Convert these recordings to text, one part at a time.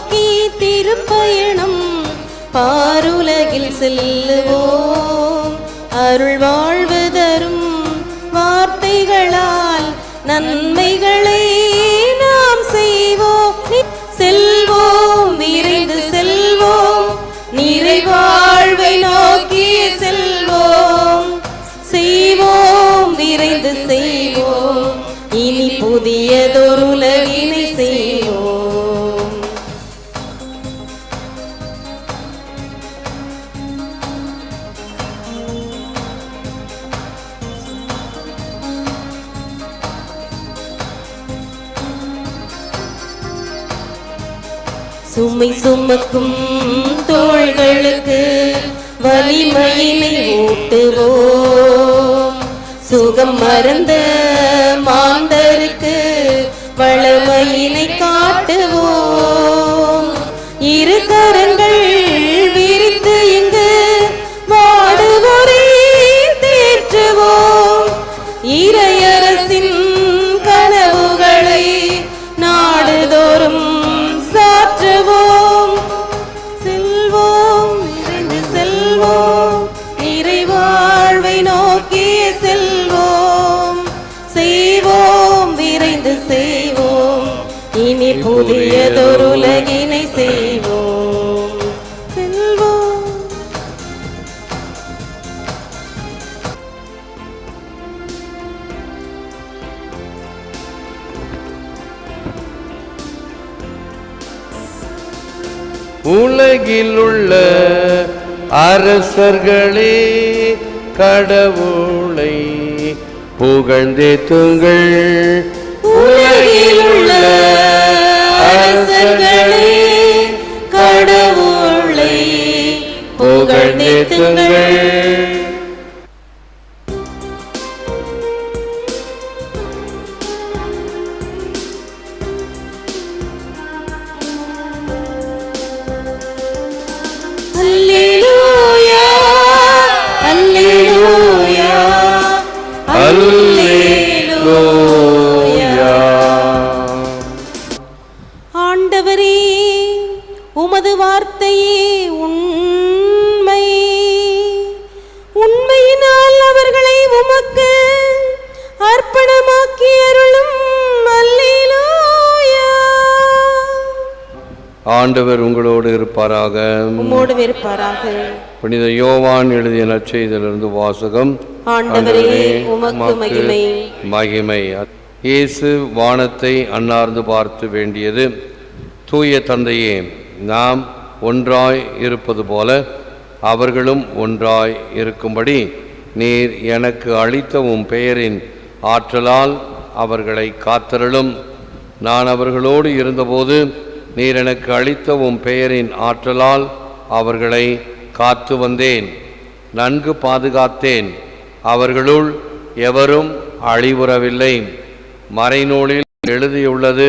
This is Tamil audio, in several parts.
நோக்கி திருப்பயணம் பாருலகில் செல்லுவோம். அருள் வாழ்வு தரும் வார்த்தைகளால் நன்மைகளை நாம் செய்வோம். செல்வோம் நிறைந்து செல்வோம். நிறைவாழ்வை நோக்கி செல்வோம். செய்வோம் விரைந்து செய்வோம். இனி புதியதொருலகினை சுமை சுமக்கும் தோள்களுக்கு வலிமையினை ஊட்டுவோம். சுகம் மறந்த மாந்தருக்கு வளமையினை காட்டுவோம். இரு கரங்கள் உலகில் உள்ள அரசர்களே கடவுளை புகழ்ந்தேத்துங்கள் உலகில் உள்ள அரசர்களே கடவுளை புகழ்ந்தேத்துங்கள் ஆண்டவர் உங்களோடு இருப்பாராக. உம்மோடு புனித யோவான் எழுதிய நற்செய்தியிலிருந்து வாசகம். ஆண்டவரே உமக்கு மகிமை. இயேசு வானத்தை அன்னார்ந்து பார்த்து வேண்டியது. தூய தந்தையே நாம் ஒன்றாய் இருப்பது போல அவர்களும் ஒன்றாய் இருக்கும்படி நீர் எனக்கு அளித்த உம் பெயரின் ஆற்றலால் அவர்களை காத்தருளும். நான் அவர்களோடு இருந்தபோது நீர் எனக்கு அளித்த உம் பெயரின் ஆற்றலால் அவர்களை காத்து வந்தேன். நன்கு பாதுகாத்தேன். அவர்களுள் எவரும் அழிவுறவில்லை. மறைநூலில் எழுதியுள்ளது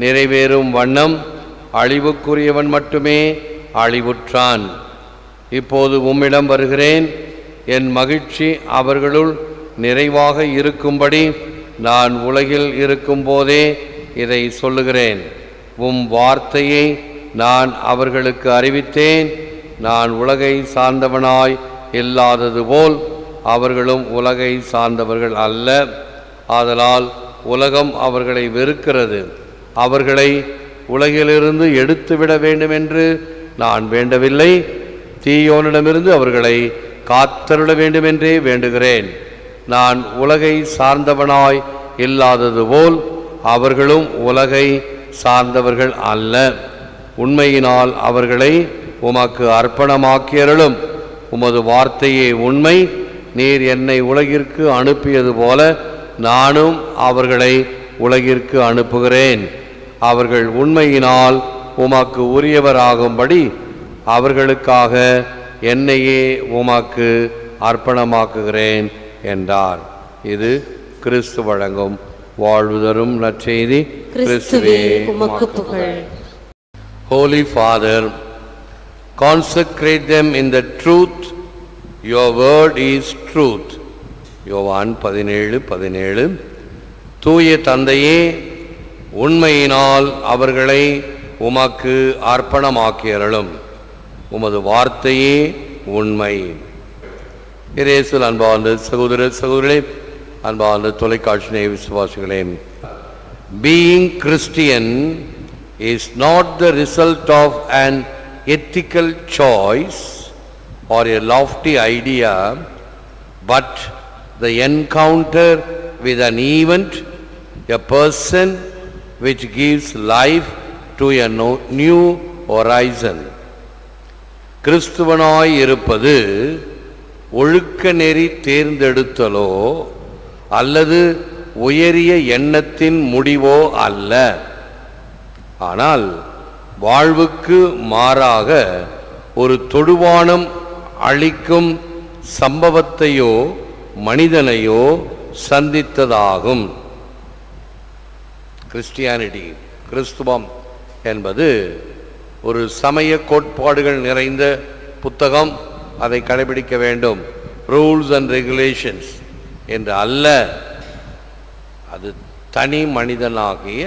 நிறைவேறும் வண்ணம் அழிவுக்குரியவன் மட்டுமே அழிவுற்றான். இப்போது உம்மிடம் வருகிறேன். என் மகிழ்ச்சி அவர்களுள் நிறைவாக இருக்கும்படி நான் உலகில் இருக்கும்போதே இதை சொல்லுகிறேன். உம் வார்த்தையை நான் அவர்களுக்கு அறிவித்தேன். நான் உலகை சார்ந்தவனாய் இல்லாதது போல் அவர்களும் உலகை சார்ந்தவர்கள் அல்ல. ஆதலால் உலகம் அவர்களை வெறுக்கிறது. அவர்களை உலகிலிருந்து எடுத்துவிட வேண்டும் என்று நான் வேண்டவில்லை. தீயோனிடமிருந்து அவர்களை காத்தருள வேண்டுமென்றே வேண்டுகிறேன். நான் உலகை சார்ந்தவனாய் இல்லாதது போல் அவர்களும் உலகை சார்ந்தவர்கள் அல்ல. உண்மையினால் அவர்களை உமக்கு அர்ப்பணமாக்கியருளும். உமது வார்த்தையே உண்மை. நீர் என்னை உலகிற்கு அனுப்பியது போல நானும் அவர்களை உலகிற்கு அனுப்புகிறேன். அவர்கள் உண்மையினால் உமக்கு உரியவராகும்படி அவர்களுக்காக என்னையே உமக்கு அர்ப்பணமாக்குகிறேன் என்றார். இது கிறிஸ்து வழங்கும் வாழ்வு தரும் நற்செய்தி கிறிஸ்துவே உமக்கு புகழ். Holy Father, consecrate them in the truth. Your word is truth. யோவான் பதினேழு பதினேழு. தூய தந்தையே உண்மையினால் அவர்களை உமக்கு அர்ப்பணமாக்கியருளும். உமது வார்த்தையே உண்மை. இரேசல் அன்பார்ந்த சகோதர சகோதரே அன்பார்ந்த தொலைக்காட்சி நேய விசுவாசிகளே being Christian is not the result of an ethical choice or a lofty idea but the encounter with an event a person which life to a a new horizon. கிறிஸ்துவனாய் இருப்பது ஒழுக்க நெறி தேர்ந்தெடுத்தலோ அல்லது உயரிய எண்ணத்தின் முடிவோ அல்ல. ஆனால் வாழ்வுக்கு மாறாக ஒரு தொடுவானம் அளிக்கும் சம்பவத்தையோ மனிதனையோ சந்தித்ததாகும். கிறிஸ்டியானிட்டி கிறிஸ்துவம் என்பது ஒரு சமய கோட்பாடுகள் நிறைந்த புத்தகம். அதை கடைபிடிக்க வேண்டும். ரூல்ஸ் அண்ட் ரெகுலேஷன்ஸ் என்று அல்ல. அது தனி மனிதனாகிய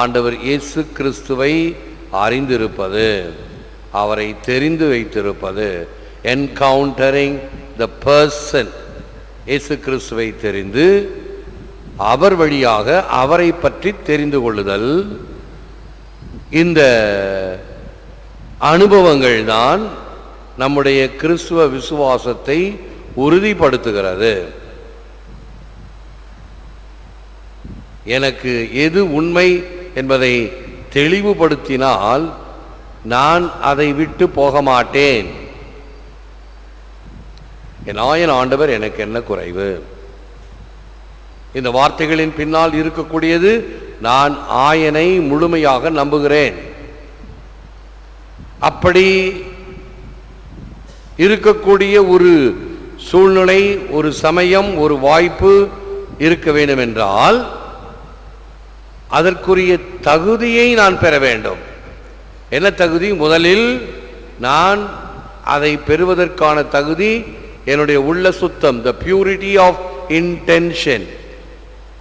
ஆண்டவர் இயேசு கிறிஸ்துவை அறிந்திருப்பது அவரை தெரிந்து வைத்திருப்பது என்கவுண்டரிங் த பர்சன் இயேசு கிறிஸ்துவை தெரிந்து அவர் வழியாக அவரை பற்றி தெரிந்து கொள்ளுதல். இந்த அனுபவங்கள் தான் நம்முடைய கிறிஸ்துவ விசுவாசத்தை உறுதிப்படுத்துகிறது. எனக்கு எது உண்மை என்பதை தெளிவுபடுத்தினால் நான் அதை விட்டு போக மாட்டேன் என் ஆயன் ஆண்டவர் எனக்கு என்ன குறைவு? இந்த வார்த்தைகளின் பின்னால் இருக்கக்கூடியது நான் ஆயனை முழுமையாக நம்புகிறேன். அப்படி இருக்கக்கூடிய ஒரு சூழ்நிலை ஒரு சமயம் ஒரு வாய்ப்பு இருக்க வேண்டும் என்றால் அதற்குரிய தகுதியை நான் பெற வேண்டும். என்ன தகுதி? முதலில் நான் அதை பெறுவதற்கான தகுதி என்னுடைய உள்ள சுத்தம் த பியூரிட்டி ஆஃப் இன்டென்ஷன்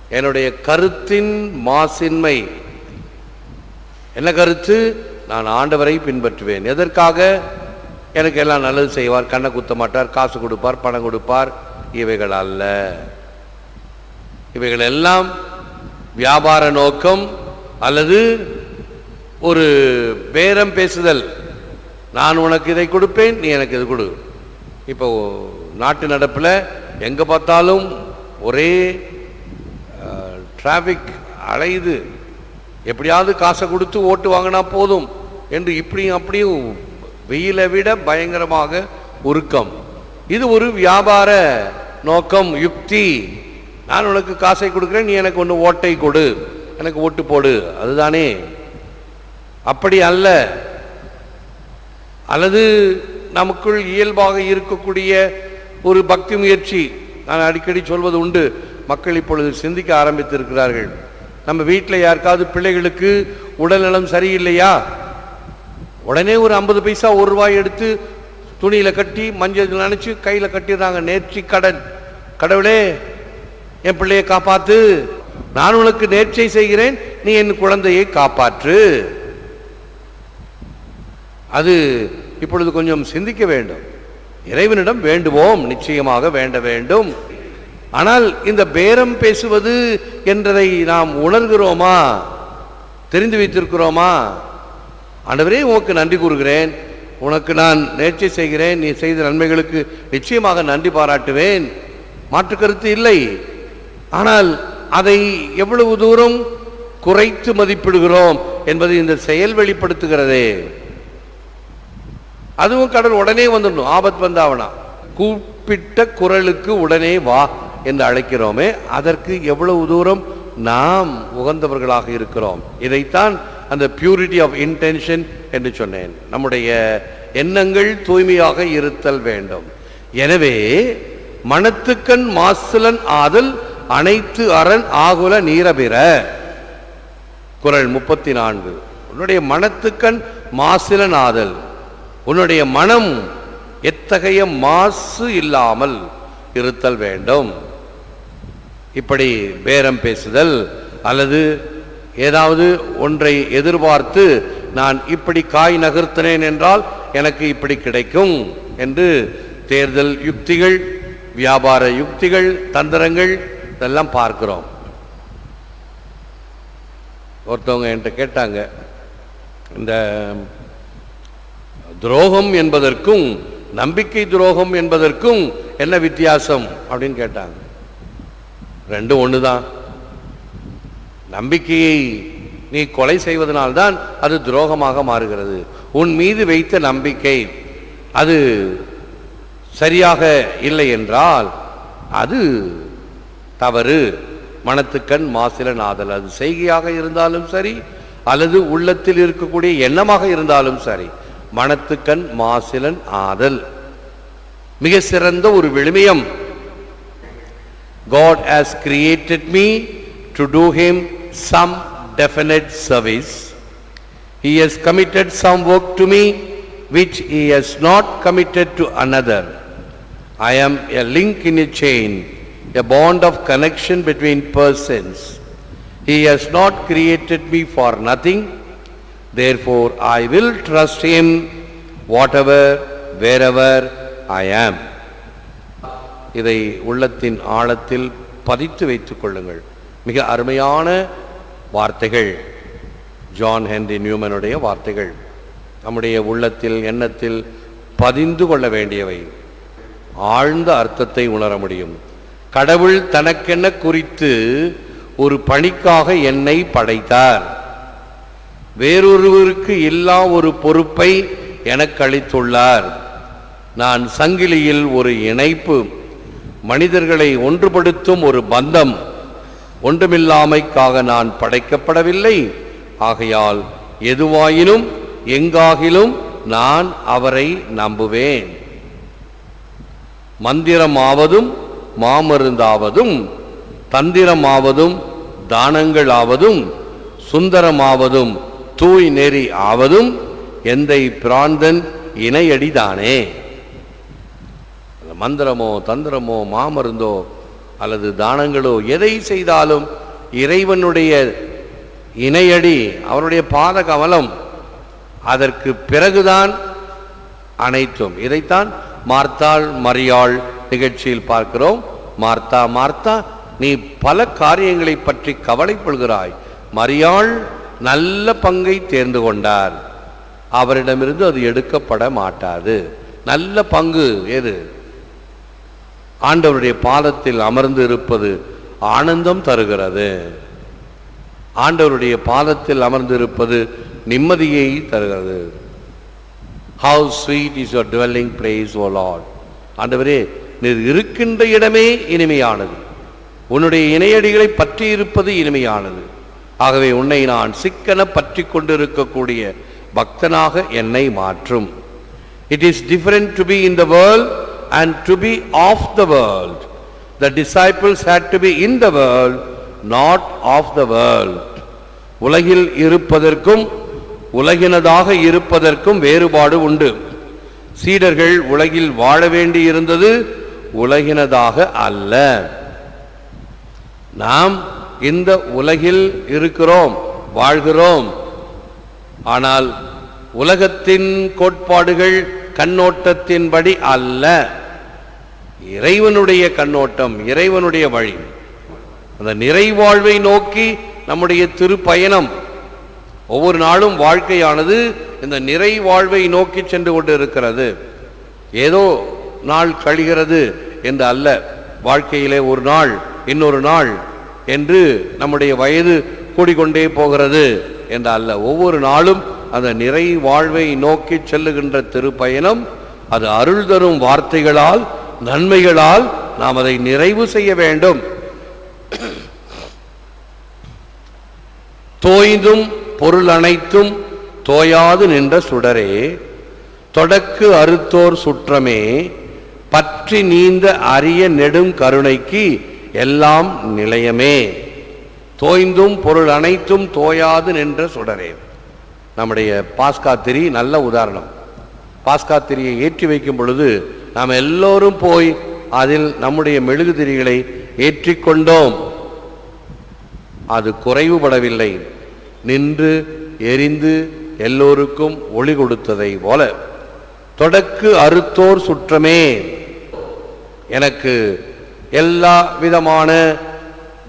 என்னுடைய கருத்தின் மாசின்மை. என்ன கருத்து? நான் ஆண்டவரை பின்பற்றுவேன். எதற்காக? எனக்கு எல்லாம் நல்லது செய்வார் கண்ணை குத்த மாட்டார் காசு கொடுப்பார் பணம் கொடுப்பார். இவைகள் அல்ல. இவைகள் எல்லாம் வியாபார நோக்கம் அல்லது ஒரு பேரம் பேசுதல். நான் உனக்கு இதை கொடுப்பேன் நீ எனக்கு இது கொடு. இப்போ நாட்டு நடப்பில் எங்கே பார்த்தாலும் ஒரே டிராஃபிக் அலையுது. எப்படியாவது காசை கொடுத்து ஓட்டு வாங்கினா போதும் என்று இப்படியும் அப்படியும் வெயிலை விட பயங்கரமாக உருக்கம். இது ஒரு வியாபார நோக்கம் யுக்தி. நான் உனக்கு காசை கொடுக்குறேன் நீ எனக்கு ஒன்று ஓட்டை கொடு. எனக்கு ஓட்டு போடு. அதுதானே. அப்படி அல்ல. அல்லது நமக்குள் இயல்பாக இருக்கக்கூடிய ஒரு பக்தி முயற்சி. நான் அடிக்கடி சொல்வது உண்டு. மக்கள் இப்பொழுது சிந்திக்க ஆரம்பித்திருக்கிறார்கள். நம்ம வீட்டில் யாருக்காவது பிள்ளைகளுக்கு உடல்நலம் சரியில்லையா? உடனே ஒரு ஐம்பது பைசா ஒரு ரூபாய் எடுத்து துணியில் கட்டி மஞ்சள் நினச்சி கையில் கட்டிடுறாங்க. நேர்ச்சி கடன். கடவுளே என் பிள்ளையை காப்பாத்து நான் உனக்கு நேர்ச்சை செய்கிறேன். நீ என் குழந்தையை காப்பாற்று. அது இப்பொழுது கொஞ்சம் சிந்திக்க வேண்டும். இறைவனிடம் வேண்டுவோம். நிச்சயமாக வேண்ட வேண்டும். ஆனால் இந்த பேரம் பேசுவது என்றதை நாம் உணர்கிறோமா? தெரிந்து வைத்திருக்கிறோமா? ஆண்டவரே உனக்கு நன்றி கூறுகிறேன். உனக்கு நான் நேர்ச்சை செய்கிறேன். நீ செய்த நன்மைகளுக்கு நிச்சயமாக நன்றி பாராட்டுவேன். மாற்று கருத்து இல்லை. ஆனால் அதை எவ்வளவு தூரம் குறைத்து மதிப்பிடுகிறோம் என்பதை இந்த செயல் வெளிப்படுத்துகிறதே. அதுவும் கடல் உடனே வந்துடணும். ஆபத் வந்தாவனா கூப்பிட்ட குரலுக்கு உடனே வா என்று அழைக்கிறோமே. அதற்கு எவ்வளவு தூரம் நாம் உகந்தவர்களாக இருக்கிறோம். இதைத்தான் அந்த பியூரிட்டி ஆஃப் இன்டென்ஷன் என்று சொன்னேன். நம்முடைய எண்ணங்கள் தூய்மையாக இருத்தல் வேண்டும். எனவே மனத்துக்கண் மாசுலன் ஆதல் அனைத்து அரண் ஆகுல நீரபிற. குரல் முப்பத்தி நான்கு உன்னுடைய மனத்துக்கண் மாசிலனாதல் உன்னுடைய மனம் எத்தகைய மாசு இல்லாமல் இருத்தல் வேண்டும். இப்படி பேரம் பேசுதல் அல்லது ஏதாவது ஒன்றை எதிர்பார்த்து நான் இப்படி காய் நகர்த்தினேன் என்றால் எனக்கு இப்படி கிடைக்கும் என்று தேர்தல் யுக்திகள் வியாபார யுக்திகள் தந்திரங்கள் இதெல்லாம் பார்க்கிறோம். ஒருத்தவங்க என்கிட்ட கேட்டாங்க இந்த துரோகம் என்பதற்கும் நம்பிக்கை துரோகம் என்பதற்கும் என்ன வித்தியாசம் அப்படின்னு கேட்டாங்க. ரெண்டும் ஒண்ணுதான். நம்பிக்கையை நீ கொலை செய்வதனால்தான் அது துரோகமாக மாறுகிறது. உன் மீது வைத்த நம்பிக்கை அது சரியாக இல்லை என்றால் அது தவறு மனத்துக்கண் மாசில நாதல் அது செய்கையாக இருந்தாலும் சரி அல்லது உள்ளத்தில் இருக்கக்கூடிய எண்ணமாக இருந்தாலும் சரி மனத்துக்கண் மாசிலன் ஆதல் மிக சிறந்த ஒரு விழுமியம் God has created me to do him some definite service. He has committed some work to me which he has not committed to another. I am a link in a chain, a bond of connection between persons. He has not created me for nothing. Therefore, I will trust him whatever, wherever I am. இதை உள்ளத்தின் ஆழத்தில் பதித்து வைத்துக் கொள்ளுங்கள் மிக அருமையான வார்த்தைகள் ஜான் ஹென்ரி நியூமனுடைய வார்த்தைகள் நம்முடைய உள்ளத்தில் எண்ணத்தில் பதிந்து கொள்ள வேண்டியவை ஆழ்ந்த அர்த்தத்தை உணர முடியும் கடவுள் தனக்கென குறித்து ஒரு பணிக்காக என்னை படைத்தார். வேறொருவருக்கு இல்லா ஒரு பொறுப்பை எனக்கு அளித்துள்ளார். நான் சங்கிலியில் ஒரு இணைப்பு மனிதர்களை ஒன்றுபடுத்தும் ஒரு பந்தம் ஒன்றுமில்லாமைக்காக நான் படைக்கப்படவில்லை. ஆகையால் எதுவாயினும் எங்காகிலும் நான் அவரை நம்புவேன். மந்திரமாவதும் மாமருந்தாவதும் தந்திரமாவதும் தானங்களாவதும் சுந்தரமாவதும் தூய் நெறி ஆவதும் எந்தை பிராந்தன் இணையடிதானே? அந்த மந்திரமோ தந்திரமோ மாமருந்தோ அல்லது தானங்களோ எதை செய்தாலும் இறைவனுடைய இணையடி அவருடைய பாத கமலம் அதற்கு பிறகுதான் அனைத்தும். இதைத்தான் மார்த்தாள் மரியாள் நிகழ்ச்சியில் பார்க்கிறோம். மார்த்தா மார்த்தா நீ பல காரியங்களை பற்றி கவலைப்படுகிறாய். மரியாள் நல்ல பங்கை தேர்ந்து கொண்டார். அவரிடமிருந்து அது எடுக்கப்பட மாட்டாது. நல்ல பங்கு எது? ஆண்டவருடைய பாதத்தில் அமர்ந்து இருப்பது ஆனந்தம் தருகிறது. ஆண்டவருடைய பாதத்தில் அமர்ந்திருப்பது நிம்மதியை தருகிறது. How sweet is your dwelling place O Lord ஆண்டவரே இருக்கின்ற இடமே இனிமையானது. உன்னுடைய இணையடிகளை பற்றி இருப்பது இனிமையானது. ஆகவே உன்னை நான் சிக்கன பற்றி கொண்டிருக்கக்கூடிய பக்தனாக என்னை மாற்றும். It is different to be in the world and to be of the world the disciples had to be in the world not of the world உலகில் இருப்பதற்கும் உலகினதாக இருப்பதற்கும் வேறுபாடு உண்டு. சீடர்கள் உலகில் வாழ வேண்டி இருந்தது உலகினதாக அல்ல. நாம் இந்த உலகில் இருக்கிறோம் வாழ்கிறோம். ஆனால் உலகத்தின் கோட்பாடுகள் கண்ணோட்டத்தின்படி அல்ல. இறைவனுடைய கண்ணோட்டம் இறைவனுடைய வழி. அந்த நிறைவாழ்வை நோக்கி நம்முடைய திருப்பயணம். ஒவ்வொரு நாளும் வாழ்க்கையானது இந்த நிறைவாழ்வை நோக்கி சென்று கொண்டு இருக்கிறது ஏதோ நாள் கழிகிறது என்று அல்ல. வாழ்க்கையிலே ஒரு நாள் இன்னொரு நாள் என்று நம்முடைய வயது கூடிக்கொண்டே போகிறது என்று அல்ல. ஒவ்வொரு நாளும் அந்த நிறை வாழ்வை நோக்கி செல்லுகின்ற திருப்பயணம் அது அருள் தரும் வார்த்தைகளால் நன்மைகளால் நாம் அதை நிறைவு செய்ய வேண்டும். தோய்ந்தும் பொருள் அனைத்தும் தோயாது நின்ற சுடரே தொடக்கு அறுத்தோர் சுற்றமே பற்றி நீந்த அரிய நெடும் கருணைக்கு எல்லாம் நிலையமே. தோய்ந்தும் பொருள் அனைத்தும் தோயாது நின்ற சுடரே. நம்முடைய பாஸ்கா திரி நல்ல உதாரணம். பாஸ்கா திரியை ஏற்றி வைக்கும் பொழுது நாம் எல்லோரும் போய் அதில் நம்முடைய மெழுகுதிரிகளை ஏற்றிக்கொண்டோம் அது குறைவுபடவில்லை. நின்று எரிந்து எல்லோருக்கும் ஒளி கொடுத்ததை போல. தொடக்கு அறுத்தோர் சுற்றமே. எனக்கு எல்லா விதமான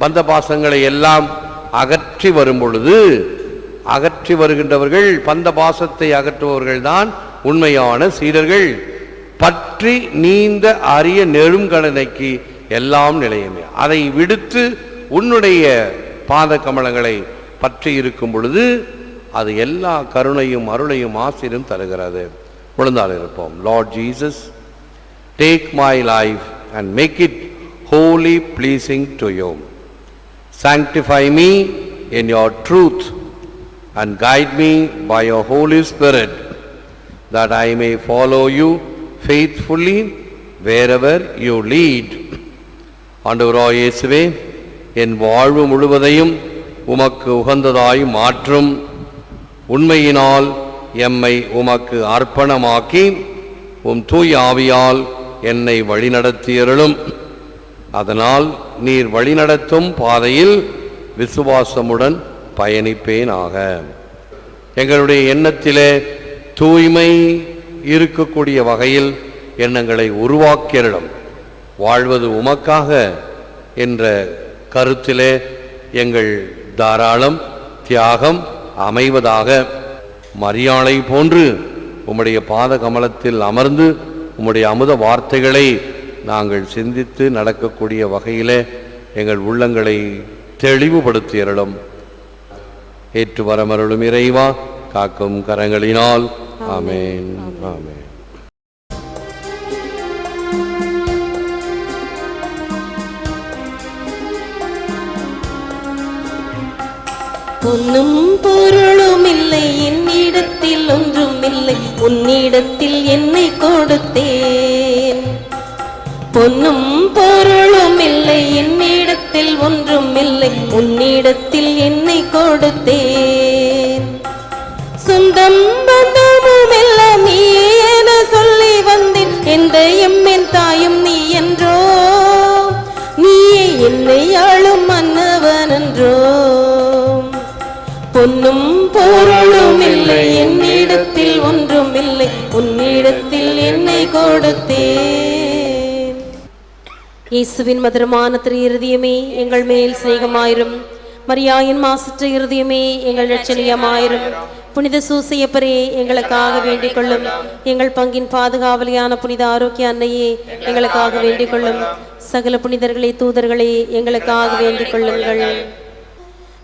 பந்த பாசங்களை எல்லாம் அகற்றி வரும் பொழுது அகற்றி வருகின்றவர்கள் பந்த பாசத்தை அகற்றுபவர்கள் தான் உண்மையான சீடர்கள். பற்றி நீந்த அரிய நெடுங்கடனைக்கு எல்லாம் நிலையுமே. அதை விடுத்து உன்னுடைய பாத கமலங்களை பற்றி இருக்கும் பொழுது அது எல்லா கருணையும் அருளையும் ஆசிரியரும் தருகிறது. விழுந்தால் இருப்போம். Lord Jesus Take my life and make it wholly pleasing to you. Sanctify me in your truth and guide me by your Holy Spirit that I may follow you faithfully wherever you lead. ஆண்டவராய் இயேசுவே என் வாழ்வு முழுவதையும் உமக்கு உகந்ததாய் மாற்றும் உண்மையினால் எம்மை உமக்கு அர்ப்பணமாக்கி உம் தூய் ஆவியால் என்னை வழிநடத்தியருளும். அதனால் நீர் வழிநடத்தும் பாதையில் விசுவாசமுடன் பயணிப்பேனாக. எங்களுடைய எண்ணத்திலே தூய்மை இருக்கக்கூடிய வகையில் எண்ணங்களை உருவாக்கியரிடம் வாழ்வது உமக்காக என்ற கருத்திலே எங்கள் தாராளம் தியாகம் அமைவதாக. மரியாளை போன்று உம்முடைய பாத கமலத்தில் அமர்ந்து உம்முடைய அமுத வார்த்தைகளை நாங்கள் சிந்தித்து நடக்கக்கூடிய வகையிலே எங்கள் உள்ளங்களை தெளிவுபடுத்தியருளும். ஏற்று வரமருளும் இறைவா காக்கும் கரங்களினால். ஆமென். ஆமென். பொன்னும் பொருளும் இல்லை என்னிடத்தில் ஒன்றும் இல்லை உன்னிடத்தில் என்னை கொடுத்தேன். பொன்னும் பொருளும் இல்லை என்னிடத்தில் ஒன்றும் இல்லை உன்னிடத்தில் என்னை கொடுத்தேன். சொந்தம் பொன்னும் பொருளும் இல்லை என்னிடத்தில் ஒன்றும் இல்லை உன்னிடத்தில் என்னை கொடுத்தேன். இயேசுவின் மதுரமான திரு இருதயமே எங்கள் மேல் சிநேகமாயிரும். மரியாயின் மாசற்ற இருதயமே எங்கள் லட்சணியமாயிரும் புனித சூசையப்பரே எங்களுக்காக வேண்டிக் கொள்ளும் எங்கள் பங்கின் பாதுகாவலியான புனித ஆரோக்கிய அன்னையே எங்களுக்காக வேண்டிக் கொள்ளும் சகல புனிதர்களே தூதர்களே எங்களுக்காக வேண்டிக் கொள்ளுங்கள்